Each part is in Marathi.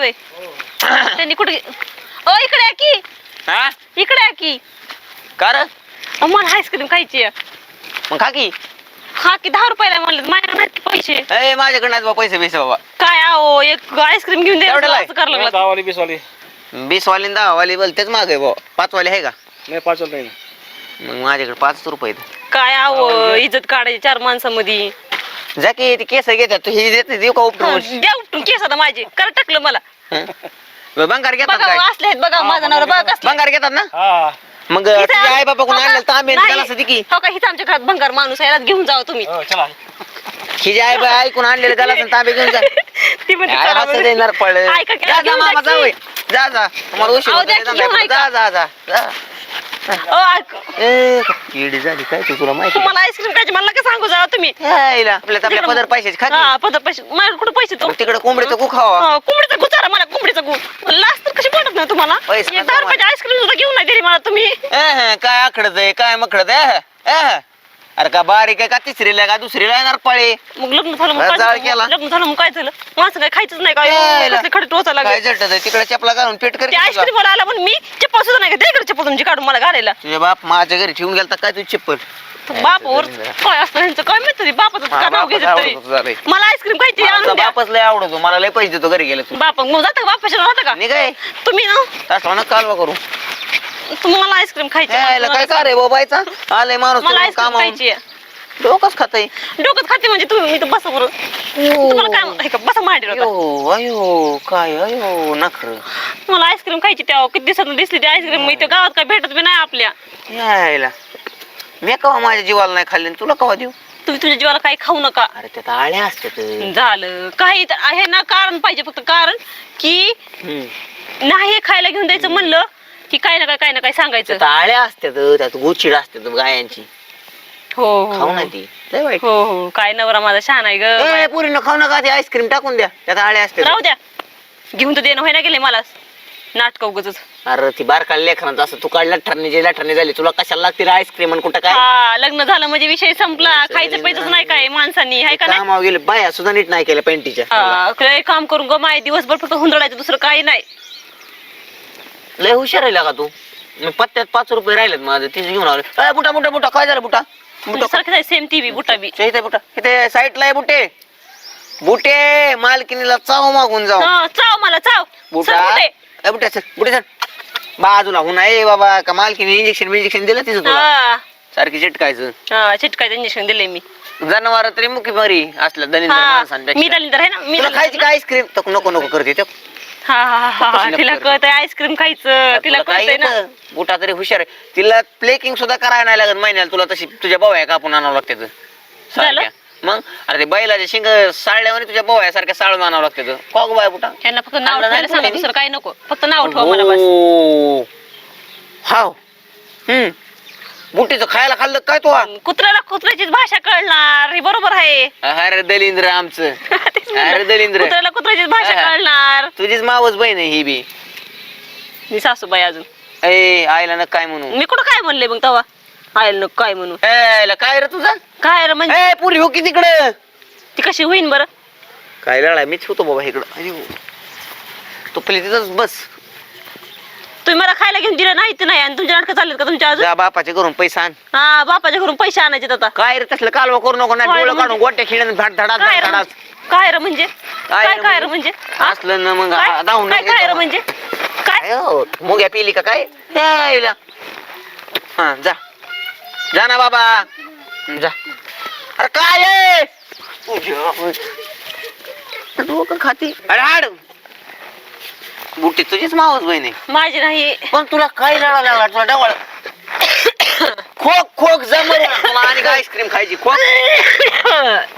वय. त्यांनी कुठे ओ इकडे या की. हा? इकडे या की. कर अहो, मला आईस्क्रीम खायची आहे. मग खा की. हा की दहा रुपयाला म्हणलं माझ्या नाहीत की पैसे. ए माझ्याकडे नाहीत बा पैसे बिसे बाबा. काय आहो एक आईस्क्रीम घेऊन द्या एवढ्याला आहे? असं करायला लागलं. दहावाली वीसवाली वीस वाली आणि दहा वाली बोल तेच माग आहे भाऊ पाच वाली आहे का? नाही पाच नाही. मग माझ्याकडे पाच रुपये आहेत. काय आहो. इज्जत काढायची चार माणसामध्ये. जा की ती केस घेतात तू ही देते देऊ का उपटून? द्या उठून केस आता माझे. कर टाकलं मला. हं? बंगार घेतात बघा काय? असले आहेत बघा माझा नवरा बघा कसले बंगार घेतात ना? हा. मग तुझ्या आई बाबा कोण का? आणलं तांबे नाही. त्याला असं की? हो का हिथं आमच्या घरात भंगार माणूस आहे याला घेऊन जावा तुम्ही. हो, चला. हिजे आई बाई ऐकून आणलेलं त्याला असं तांबे घेऊन जा. ती म्हणते चला ऐका की, जा जा घेऊन मामा जा जा की. जा जा. तुम्हाला उशीर अहो, होतोय, द्या की, धंदा घेऊन आहे. ऐका. जा जा जा. जा. ए किडी झाली काय तू तुला माहिती? तुम्हाला आईस्क्रीम खायची मला का सांगू जावा तुम्ही? यायला आपल्या आपल्या पदर पैशाची खा की. हा पदर पैसे. माझ्याकडे कुठे पैसे तो तिकडे कोंबडीचं गु खावा. हा, कोंबडीचा गुचारा मला कोंबडीचा गु लास्ट तर कशी पडत नाही तुम्हाला? पैसे एक दहा रुपयाची आईस्क्रीम सुद्धा घेऊन नाही दिली मला तुम्ही. काय आखडत आहे काय मखडत आहे? अरे का बारीक आहे का? तिसरीला आहे का? दुसरीला येणार पळे. मग लग्न झालं मग काय जाळ झालं? लग्न झालं मग काय झालं? माणसं काय खायचंच नाही यायला. काय खडे टोचा काय लागले आहे? तिकडे चपला घालून पेट कर ते आईस्क्रीम मला आला पण मी चप्पल सुद्धा नाही का इकडे चप्पल तुमची काढून मला घालायला. तुझे बाप माझ्या घरी ठेवून गेलता काय तुझी चप्पल? बापावर काय असतं ह्यांचं? काय माहिती तरी बापाचं हा, का नाव बापाचं आवडतं तुझं. मला आईस्क्रीम खायची माझा आणून द्या. बापच लय आवडतो. मला लय पैसे देतो घरी गेले तू बापा मग जातं का? बापाच्या का? निघाय. तुम्ही ना? तसला ना कालवा करू. तुम्हाला आईस्क्रीम खायची यायला काय का रे बाबायचा आले माणूस मला तुला आईस्क्रीम कामावून. खायची आहे. डोकंच खातय. डोकं खाते म्हणजे तुम्ही मी तर बसा बरं. तुम्हाला काय हे का? बसा मांडी होता अयो अयो काय अयो नखर. मला आईस्क्रीम खायची तेव्हा किती दिवसातून दिसली ती आईस्क्रीम मी गावात काय भेटत बी नाही आपल्या. यायला. मी कवा माझ्या जीवाला नाही खाल्ली आणि तुला कवा देऊ? तुम्ही तुझ्या जीवाला काही खाऊ नका. अरे त्यात आळ्या असतात. झालं. काही तर आहे ना कारण पाहिजे. फक्त कारण की हम्म. नाही हे खायला घेऊन द्यायचं म्हणलं की काय ना काय काय ना काय सांगायचं. त्यात आळ्या असतात त्यात गुचिड असतात गायांची. हो खाऊ हो. ना ती. लय वाईट. हो हो. काय नवरा माझा छान आहे ए, ग पुरीनं खाऊ नका ती आईस्क्रीम टाकून द्या. त्यात आळ्या असतात राहू द्या. घेऊन तर देणं व्हायला गेले मला. नाटक उगच अरे ती बार काढली लेखनाचं असं तू काढला ठरणे जे ठरणे झाली तुला कशाला लागते आईस्क्रीम आणि कुठं काय? हा लग्न झालं म्हणजे विषय संपला. खायचं पैचंच नाही काय माणसांनी हाय का नाही? कामावर गेले बाया सुद्धा नीट नाही केल्या पेंटीच्या. हा, लय काम करून ग माय दिवसभर फक्त हुंदडायचं दुसरं काही नाही. लय हुशार आहे का तू? मग पत्त्यात पाच रुपये राहिलेत माझं तिथे घेऊन आलो. बुटा बुटा बुटा काय झालं बुटा? बुटा सारखं सेम टी व्ही बुटा बी. इथे बुटा इथे साईडला आहे बुटे. बुटे मालकिनीला चाव मागून जाऊ हा, चाव मला चाव. बुटा. ए, बुट्या चल बुटे चल. बाजूला हुन आहे बाबा का मालकीने इंजेक्शन इंजेक्शन दिलं तिथं तुला? हा. सारखी चिटकायचं. हा चिटकायचं इंजेक्शन दिले मी. जनावर तरी मुखी मरी असलं दलिंद्र हा मी दलिंदर आहे ना मी तुला दलिंदर खायची का आईस्क्रीम नको नको करते ते हा हा हा, हा तिला कळत आईस्क्रीम खायचं. तिला कळतंय ना? बुटा तरी हुशार आहे. तिला प्लेकिंग सुद्धा करायला नाही लागत महिन्याला. तुला तशी तुझ्या भाऊ कापून आणावं लागते? सारख्या. मग? अरे ते बैलाचे शिंग साळल्यावर तुझ्या भाऊ सारख्या साळून आणावं लागते कॉग बाय बुटा? त्यांना फक्त नाव आणलं नाही ठेवायला सांगा कोणी? दुसरं काही नको. फक्त नाव ठेवा मला बस. हो हाव. हम्म. बुटीचं खायला खाल्लं काय तो? कुत्र्याला कुत्र्याचीच भाषा कळणार. हे बरोबर आहे. अरे दलिंद्र आमचं. अरे दलिंद्र. कुत्र्याला कुत्र्याचीच भाषा हा. कळणार. तुझीच मावस बहीण आहे ही बी. मी सासूबाई अजून. ए आईला न काय म्हणू. मी कुठं काय म्हणले मग तेव्हा आयल नको काय म्हणू. ए, आईला काय रे तुझा? काय रे म्हणजे? ए पुरी हो की तिकडं? ती कशी होईन बरं? काय लढाय मीच होतो बाबा इकडं. अरे हो. तू पहिले तिथंच बस. तुम्ही मला खायला घेऊन दिलं नाही ते नाही. आणि तुमच्या नाटकं चाललेत का तुमच्या अजून? जा बापाच्या घरून पैसा आण. हा बापाच्या घरून पैसे आणायचे आता. काय रे तसलं कालवा करू नको ना. काय डोळं म्हणजे? काढून गोट्या काय रे धडात म्हणजे? काय रे म्हणजे? काय काय रे काय रे म्हणजे? म्हणजे हा? असलं ना मग काय? धावून काय काय रे म्हणजे? काय? काय हो, मुग्या पिली का काय? यायला. हा जा. जा ना बाबा. जा. अरे काय आहे? तुझ्या- डोकं खाती. अरे हाड. बुटी तुझीच मावस बहीण. आहे माझी नाही. पण तुला काय लढा लागला? तुला डवळ. खोक खोक जमर आणि आईस्क्रीम खायची? खोक.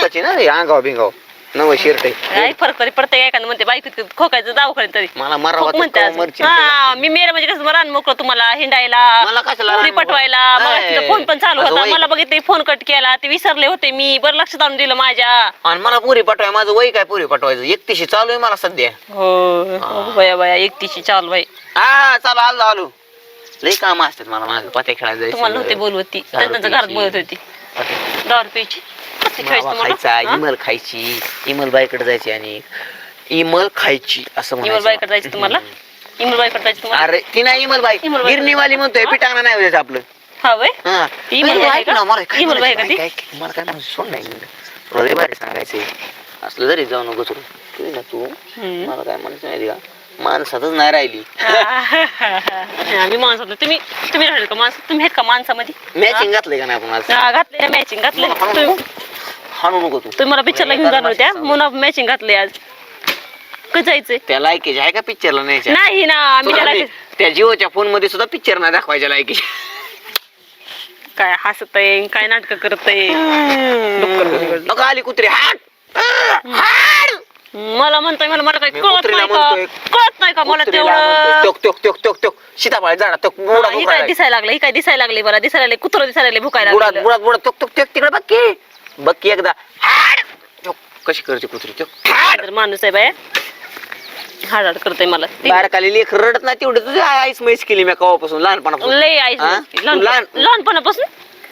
खोकाची ना अंगाव बिंगाव नवं शिरट आहे काय फरक तरी पडते का म्हणते बाईक खोकायचं दवाखान्यात तरी. मला मरावा म्हणते. मरची हा मी मेरे म्हणजे कसं रान मोकळं तुम्हाला हिंडायला मला पुरी मोकळं? पटवायला नाही. तिचा फोन पण चालू माझं होता. वय- मला बघितले फोन कट केला ते विसरले होते मी. बरं लक्षात आणून दिलं माझ्या. आणि मला पुरी पटवाय माझं वय काय पुरी पटवायचं? एकतीशी चालू आहे मला सध्या. हो बया बया एकटीची चाल बाई हा चालू आलो आलो. लई काम असतात मला माझं पत्या खेळायला तुम्हाला नव्हते जायचं बोलवत ती. दारू त्यांच्या घरात प्यायची. बोलत होती. कसली खेळायची मावा? खायचा? इमल खायची इमल बाईकडे जायची आणि इमल खायची असं इमलबाईकडे म्हणायचं. जायचं तुम्हाला? इमलबाईकडे जायचं तुम्हाला? अरे ती नाही इमलबाई. गिरणीवाली म्हणतोय? पिटांगणा नाही होत आपलं. हा वय? हा. अरे, ऐक का? ना, मला काय मला काय म्हणायचं, सोड नाही असलं जरी जाऊ नको तू. तू ना तू. हम्म. मला काय म्हणायचं माहिती का? माणसातच नाही राहिली. आम्ही माणसात तुम्ही तुम्ही राहिले का माणसं? तुम्ही आहेत का माणसामध्ये? मॅचिंग घातलंय का नाही आपण आज? घातले मॅचिंग घातले तुम्ही. हाणू नको तू. तुम्ही मला पिक्चरला घेऊन जाणार होत्या. म्हणून मॅचिंग घातले आज. कधी जायचंय? त्या लायकीची आहे का पिक्चरला न्यायच्या? नाही ना आम्ही तुला त्याला त्या जिओच्या फोनमध्ये सुद्धा पिक्चर नाही दाखवायच्या लायकीची काय हसतय काय नाटक करतय? नको आली कुत्री हाड! हाड! मला म्हणतोय मला मला काही मी कळत कुत्रीला नाही का? म्हणतोय. कळत नाही का मला कुत्रीला म्हणतोय, तेवढं टोक टोक टोक टोक टोक. सीताफळ झाडा टोक बुडा ही काय दिसायला लागलं ही काय दिसायला लागली मला? दिसायला लागले कुत्र दिसायला लागले भुकायला लागलं. बुडात बुडात टोक टोक टोक तिकडे बघ की. बघ की एकदा. टोक कशी करते कुत्री हाड! तर माणूस आहे बाय. हाड करतय मला. ती- बारकाली लेख रडत नाही तेवढं. तुझी आईस मैस केली मी कवापासून लहानपणापासून. लय आई हा? तू लहान- लहानपणापासून?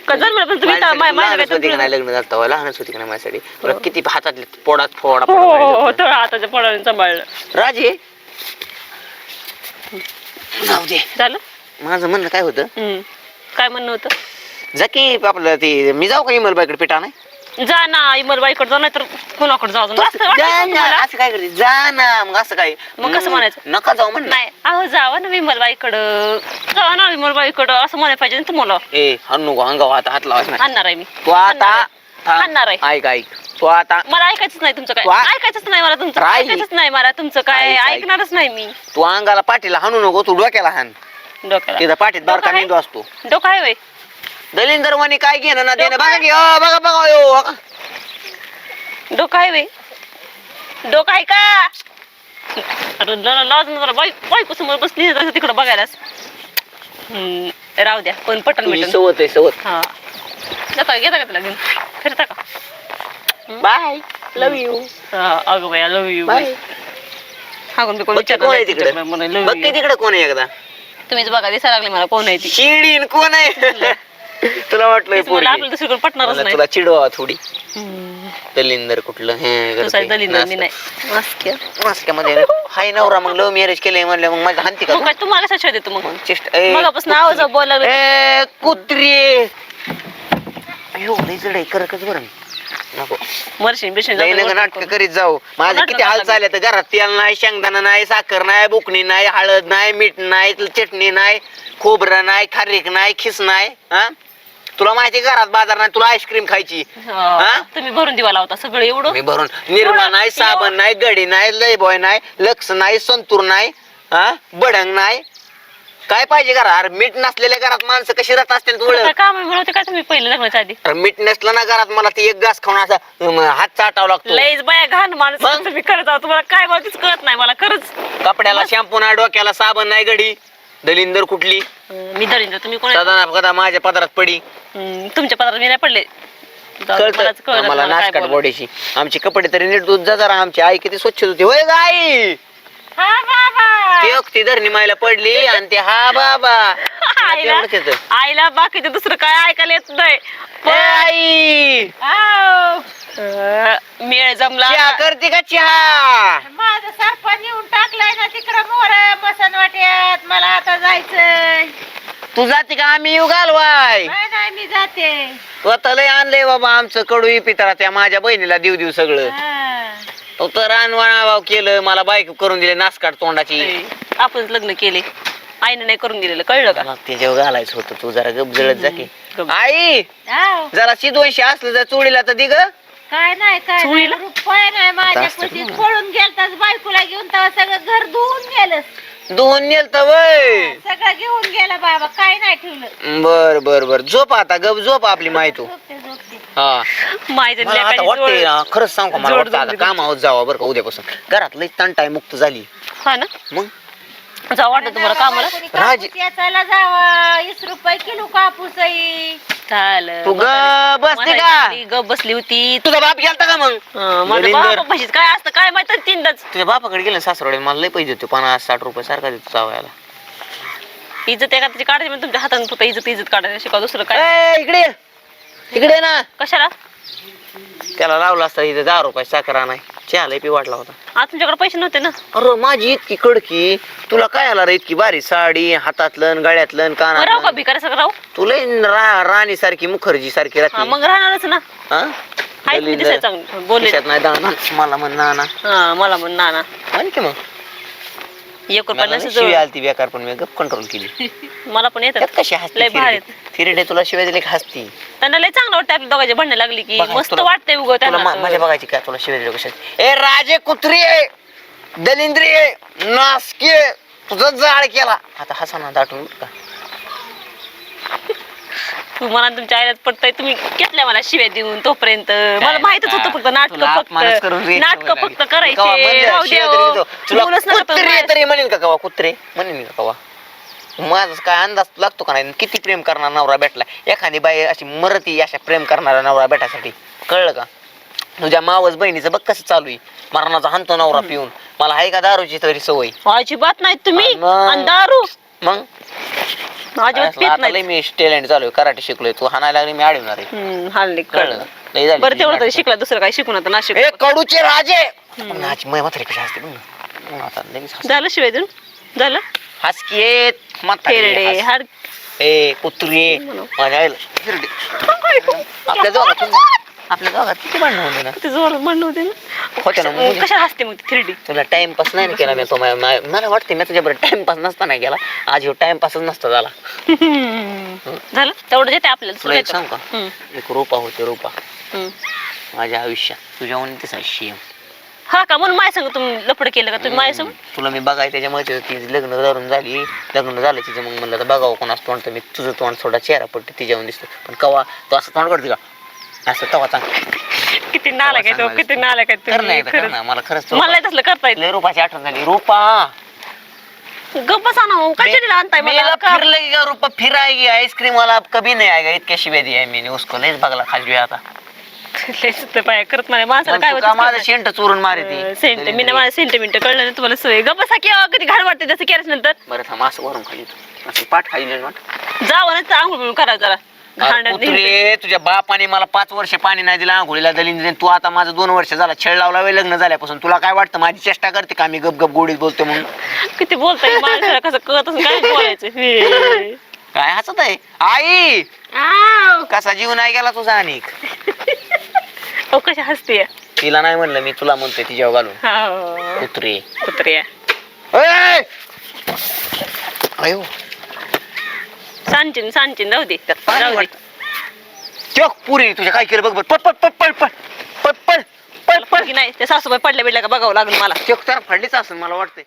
का जन्मल्यापासून तुम्ही माझ्यासाठी मा- तू माझ्या लहानच होती का नाही काय लग्न झालं तेव्हा? लहानच होती का नाही माझ्यासाठी? तुला किती हातातले पोडात फोडा हो हो, हो हाताच्या पडाने सांभाळलं. राजे? जाऊ दे. झालं? माझं म्हणणं काय होतं? हम्म. काय म्हणणं होतं? जा की आपलं ते मी जाऊ का इमलबाईकडे पिटा नाही जा ना इमलबाईकडे जा नाही तर कुणाकडे जाऊ असं वाटतं जा का ना तुम्हाला? असं काय करते? जा ना मग असं काय? मग कसं म्हणायचं? नका जाऊ म्हण नाही अहो जावा ना विमलबाईकडं जावा ना विमलबाईकडं असं म्हणायला पाहिजे ना तुम्हाला. ए हन्नू गो अंगावर आता हात लावायचा नाही. आणणार आहे मी. तू आता आणणार आणणार आहे. थांब. ऐक ऐक. तू आता मला ऐकायचंच नाही तुमचं काय. वा- ऐकायचंच नाही मला तुमचं. राही. ऐकायचंच नाही मला तुमचं काय. ऐक, ऐक. ऐकणारच नाही मी. तू अंगाला पाठीला हाणू नको तू डोक्याला हाण. डोक्याला. तिथं पाठीत डोकं बारका आहे? मेंदू असतो. डोकं आहे वय दलिंदर वाणी काय घेणं ना देणं? डोकं बघा की अ, बघा बघा यो बघा. डोकं आहे वय डोकं आहे का? अरे जरा लाज ना जरा बाई बायको समोर बसली तिकडं बघायलाच. हम्म, राहू द्या पण पटन तुझी मिटन सवत आहे सवत. हा. जाता घेता का तिला घेऊन? फिरता का? बाय लव यू हा, अगं बाई लव यू बाय हागून बिकून बघ की कोण आहे तिकडे? विचारलं बघ की तिकडे कोण आहे एकदा? तुम्हीच बघा दिसायला लागले मला कोण आहे ती. शिडीन कोण आहे? तुला वाटलंय तेच मला पोरगी. आपल्याला दुसरीकडे पटणारच मला नाही. तुला चिडवा थोडी. हम्म. दलिंदर कुठलं? हे तू सारी दलिंदर मी नाही. मस्क्या. मास्क्यामध्ये हाय नवरा मग लव्ह मॅरेज केलंय म्हणलं मग माझ्या हानती का मग काय तुम्हाला कसा शोध येतो मग. ए मगापासून आवाज बोलायला ए कुत्री. अयो लय जड करकच बरं. नको. मरशीन नका नाटक करीत जाऊ. माझे नाटकं किती हाल करायला चालले तर घरात तेल नाही शेंगदाणा नाही साखर नाही बुकणी नाही हळद नाही मीठ नाही चटणी नाही खोबरं नाही खारीक नाही खिस नाही हा? तुला माहिती घरात बाजार नाही तुला आईस्क्रीम खायची. हा? तुम्ही भरून दिवा लावता सगळं एवढं? मी भरून. निर्मा एवढं- नाही साबण नाही गडी नाही लयबॉय नाही लक्ष नाही संतूर नाही हा? बडंग नाही. काय पाहिजे घरात? अरे मीठ नसलेल्या घरात माणसं कशी राहत असतील तुला काय काम मिळवते काय तुम्ही पहिले लग्नाच्या आधी? अरे मीठ नसलं ना घरात मला ती एक घास खाऊन असा अं, हात चाटावा लागतो. लईच बाया घाण माणूस मग? तुम्ही करत आहात. तुम्हाला काय बोलतेच कळत नाही मला खरंच. कपड्याला शॅम्पू नाही डोक्याला साबण नाही गडी. दलिंदर कुठली? मी दरिंद्र तुम्ही कोण आहे? सदा कदा माझ्या पदरात पडी. हम्म, तुमच्या पत्रात मी नाही पडले. मलाच कळलं मला काय नाशकाट बोलायचं. बॉडीची आमची कपडे तरी नीट दूध जा जरा आमची आई किती स्वच्छ होती होय ग आई ती अख्ती धरणी मायला पडली आणि ते हा बाबा. आईला. आईला बाकीचं दुसरं काय ऐकायला येत नाही. ए, आई! आव. अं, मेळ जमला. चहा करते का चहा? माझं सरपण येऊन टाकलाय ना तिकडं मोर बसन वाट्यात मला आता जायचंय. तू जाते का? आम्ही येऊ घालवाय. नाही नाही मी जाते. तू आता लय आणलंय बाबा आमचं कडू पितळा त्या माझ्या बहिणीला देऊ देऊ सगळं. हा. तो तर रानवाणाभाव केलं मला बायको करून दिले नासकाट तोंडाची. आपणच लग्न केले. आईने नाही करून दिलेलं कळलं का? मला त्याच्यावर घालायचं होतं तू जरा गप जळत जा की. गप. आई. जरा दोनशे असलं तर चोळीला तर दिग. काय नाही काय नाही. चोळीला? रुपये नाही माझ्या असतं कुशीत का? पळून गेलताच बायकोला घेऊन तेव्हा सगळं घर धुवून गेलं दोन नेल तर वय सगळं घेऊन गेलं बाबा काय नाही ठेवलं. बर बर बर. झोप आता गप झोप आपली माय तू झोपते झोपते हा. माहिती मला आता वाटतंय ना खरंच सांग का मला जोड वाटतं आता जमली कामावर जावा बरं का उद्यापासून. घरात लई तंटाय मुक्त झाली. हा ना? मग? जाऊ वाटत तुम्हाला कामाला? राज- याचायला जावा. वीस रुपये किलो कापूस आहे चालेल तू ग बसते का? गप बसली होती. तुझा बाप गेलता का मग? हं, म्हशीच काय असतं काय माहीत तीनदाच. तुझ्या बापाकडे गेलं सासरवाडी मला लई पैसे देतो पन्नास साठ रुपये सारखा देतो चावायला इज्जत एका त्याची काढायची म्हणजे तुमच्या हाताने फक्त इज्जत इज्जत काढायला शिका दुसरं काय? ए, इकडे ये. इकडे ये ना. कशाला? त्याला लावला असता इथे दहा रुपये साखर आणाय. चहा लई पी वाटला होता. आज तुमच्याकडे पैसे नव्हते ना? अरे माझी इतकी कडकी. तुला काय आला रे इतकी बारी साडी हातातलं गळ्यातलं मग राहू का भिकार सगळं राहू? तुला राणी सारखी मुखर्जी सारखी हा राहते मग राहणारच ना. हा? दलिंदर. चांगलं. बोलले. खिशात नाही दाणा. मला म्हण ना ना हा मला म्हण ना ना आणखी मग. एक रुपया मला नसेल शिवी जवळ. आलती बेकार पण मी गप कंट्रोल केली. मला पण येतात त्यात कशी हसती लय भारी. थिरडे थिरडे तुला शिवाय दिले की हसती? त्यांना लय चांगलं वाटतं आपल्या दोघांचे भांडण लागली की. बघा, मस्त तुला- वाटतंय उगं तुला मा- त्यांना माझ्या बघायची काय तुला शिवाय दिले कशात ए राजे कुत्री आहे. दलिंद्री आहे. नासकी तुझा जाळ केला. आता हसा ना दाटून. बरं का तुम्हाला तुमच्या आईला पडतंय तुम्ही घेतल्या मला शिव्या देऊन तोपर्यंत. मला माहितच होतं फक्त नाटक तुला अपमानच करून फक्त नाटक फक्त लागली. कवा करायचे. म्हणलं, राहू शिव्या द्या तरी. देतो. तुला बोलूच नका कुत्रे तुम्ही. तरी म्हणेन का कवा? कुत्रे म्हणेन का कवा? माझा काय अंदाज लागतो का नाही? किती प्रेम करणारा नवरा भेटला? एखादी बाई अशी मरती अशा प्रेम करणारा नवरा भेटासाठी कळलं का? तुझ्या मावस बहिणीचं बघ कसं चालू आहे. मरणाचा हाणतो नवरा पिऊन. मला आहे का दारूची तरी सवय? अजिबात नाही तुम्ही. मग. आणि दारू. मग? अजिबात पित नाही मी टॅलेंट चालू आहे कराटे शिकलोय तू हाणायला लागली मी अडवणार आहे हम्म, हल्ली कळलं कळलं का? लय झाली बरं तेवढं तरी. शिकला दुसरं काही शिकून आता ना शिक ए कडूचे राजे मग नाची मै म्हातारी कशी असते बघ ना. मग आता लगेच हस. झालं शिवाय देऊन झालं हस की येत म्हातारी फेरडे हस. हाड ए कुत्री म्हणू. आपल्या दोघात आपल्या दोघात किती भांडण होते ना ते जोरात म्हणणं होते होते ना ना मग. कशा हसते मग थ्री तुला टाइमपास नाही ना केला मी तो मा- मा- मला वाटते मी तुझ्याबरोबर टाइमपास नसता नाही केला. आज ह्यो टाइमपासच नसता झाला. झालं? तेवढं देते आपल्याला तुला एक दुसरं सांग का? येतं. हम्म, एक रूपा होते रूपा. हम्म. माझ्या आयुष्यात तुझ्या आहे शेम हा का? म्हणून माझ्या संग तुम्ही लपड केलं का? तुम्ही माझ्या संग तुला मी बघाय त्याच्यामुळे ती लग्न धरून झाली. लग्न झालं तिचं मग म्हणलं तर बघावं कोणाचं तोंड. तर मी तुझं तोंड थोडा चेहरा पडते तिच्यावर दिसतो. पण कवा? तू असं तोंड करते का? असं तवा चांग. किती नाला काय तो. किती नाला काय कर नाही तुम्ही कर ना खरंच. मला खरंच मला नाही तसलं करता येत. लय रुपाची आठवण झाली. रुपा! गप्प ना हो. चिडीला आणताय मला? मेला का? फिर लगेगा रुपा फिर आएगी आइसक्रीम वाला कभी नहीं आएगा इतक्या शिव्या दिया मैंने उसको लयच बघला खाजवी आता. लय सुद्धा पाय करत मला माणसाला काय तू का माझं होतं शेंट चोरून मारे सेंट मी ना मला सेंटिमेंट कळलं नाही तुम्हाला सोय गप्प बसा की कधी घाण वाटते जसं केल्यास नंतर. बरं थांब असं वरून खाली तू. असं पाठ खाली नाही वाट जावं ना आंघोळ बिंघोळ करा जरा. नाही. कुत्रे तुझ्या बापाने मला पाच वर्ष पाणी नाही दिलं आंघोळीला दलिंद्रेन तू आता माझं दोन वर्ष झाला छेड लावला वेळ लग्न झाल्यापासून. तुला काय वाटतं माझी चेष्टा करते का मी गप गप गोडीत बोलतो म्हणून? किती बोलताय माणसाला कसं कळत असं काय बोलायचं हे. काय हसत आहे? आई! आव. कसा जीव नाही गेला तुझा अनेक? अहो, कशी हसते? तिला नाही म्हणलं मी तुला म्हणतोय तिच्यावर घालून. हाव. कुत्रे. कुत्र्या ए! अयो! सांचीन सांचीन राहू दे. राहू दे. त्यो पुरी तुझ्या काय केलं बघ बघ पट पट पट पट पट पट पट पट की नाही त्या सासूबाई पडल्या बिडल्या का बघावं लागलं मला. त्यो तर फडलीच असेल मला वाटतंय.